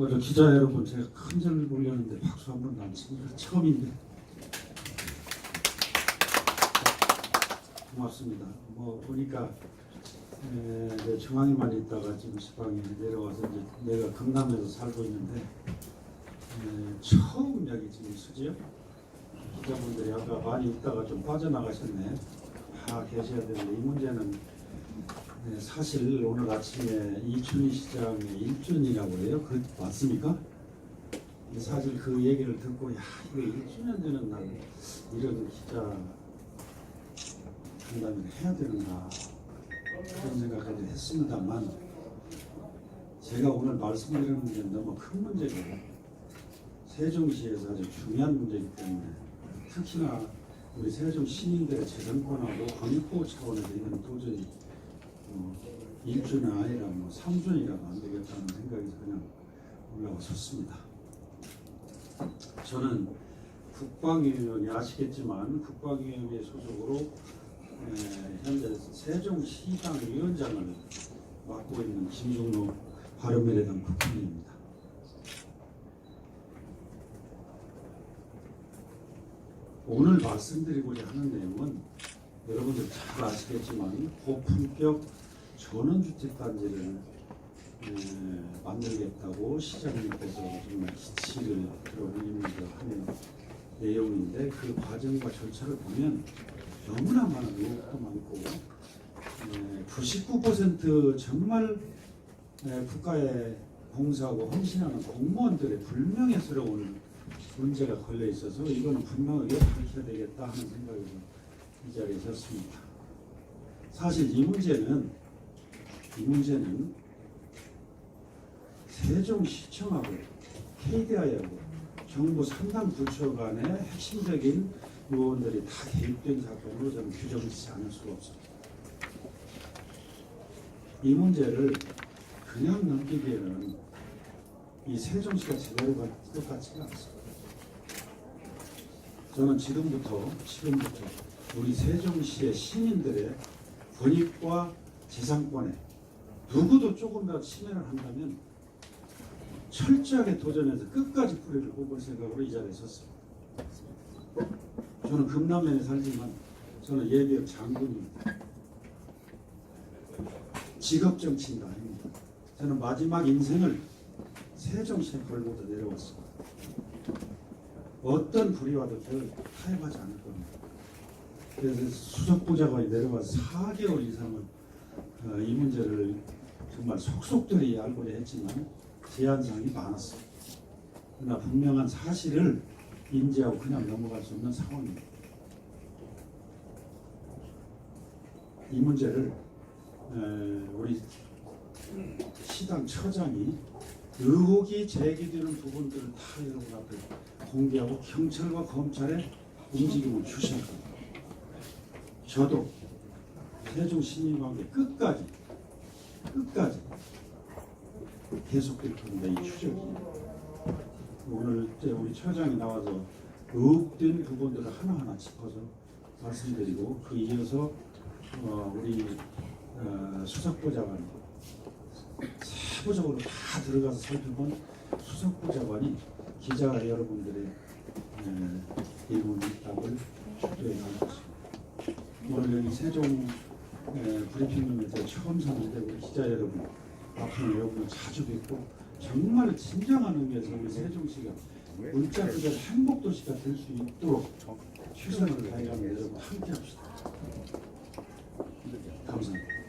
오늘 기자 여러분 제가 큰절 올렸는데 박수 한 번도 안 칩니다. 처음인데 고맙습니다. 뭐 보니까 에, 중앙에만 있다가 지금 지방에 내려와서 이제 내가 경남에서 살고 있는데 에, 처음 여기 지금 수지요 기자분들이 아까 많이 있다가 좀 빠져나가셨네. 다 계셔야 되는데 이 문제는 네, 사실 오늘 아침에 이춘희 시장의 일준이라고 해요. 그 맞습니까? 사실 그 얘기를 듣고 야 이거 1주년 되는 날 이런 기자 간담회를 해야 되는가 그런 생각까지 했습니다만 제가 오늘 말씀드리는 문제는 너무 큰 문제고 세종시에서 아주 중요한 문제이기 때문에 특히나 우리 세종 시민들의 재정권하고 건립보호 차원에서 이건 도저히 뭐 1주는 아니라 뭐 3주이라도 안 되겠다는 생각이 그냥 올라와 섰습니다. 저는 국방위원이 아시겠지만 국방위원회 소속으로 에, 현재 세종시당 위원장을 맡고 있는 김종로 바른미래당 국회의원입니다. 오늘 말씀드리고자 하는 내용은 여러분들 잘 아시겠지만 고품격 전원주택단지를 에, 만들겠다고 시장님께서 정말 기치를 들어올리면서 하는 내용인데 그 과정과 절차를 보면 너무나 많은 의혹도 많고 에, 99% 정말 에, 국가에 봉사하고 헌신하는 공무원들의 불명예스러운 문제가 걸려 있어서 이거는 분명하게 밝혀야 되겠다 하는 생각이 이 자리에 섰습니다. 사실 이 문제는 이 문제는 세종시청하고 KDI하고 정부 상당 부처 간의 핵심적인 요원들이 다 개입된 사건으로 저는 규정짓지 않을 수가 없습니다. 이 문제를 그냥 넘기기에는 이 세종시가 제대로 갈것 같지가 않습니다. 저는 지금부터 지금부터 우리 세종시의 시민들의 권익과 재산권에 누구도 조금 더 침해를 한다면 철저하게 도전해서 끝까지 뿌리를 뽑을 생각으로 이 자리에 섰습니다. 저는 금남면에 살지만 저는 예비역 장군입니다. 직업 정치인도 아닙니다. 저는 마지막 인생을 세종시에 걸고도 내려왔습니다. 어떤 불의와도 저를 타협하지 않을 겁니다. 그래서 수석보좌관이 내려와서 4개월 이상은 어, 이 문제를 정말 속속들이 알고려 했지만 제한사항이 많았습니다. 그러나 분명한 사실을 인지하고 그냥 넘어갈 수 없는 상황입니다. 이 문제를 에, 우리 시당 처장이 의혹이 제기되는 부분들을 다 여러분 앞에 공개하고 경찰과 검찰의 움직임을 주실 겁니다. 저도 세종 시민관계 끝까지 끝까지 계속될 겁니다. 이 추적이 오늘 이제 우리 처장이 나와서 의혹된 부분들을 하나하나 짚어서 말씀드리고 그 이어서 어, 우리 어, 수석보좌관 세부적으로 다 들어가서 살펴본 수석보좌관이 기자 여러분들의 에, 질문 답을 축도해 나갔습니다. 오늘 여기 세종 네, 브리핑룸에서 처음 선지되고 기자 여러분, 앞으로 여러분 자주 뵙고 정말 진정한 의미에서 우리 세종시가 문자 그대로 행복 도시가 될 수 있도록 최선을 다해가며 여러분 함께 합시다. 감사합니다.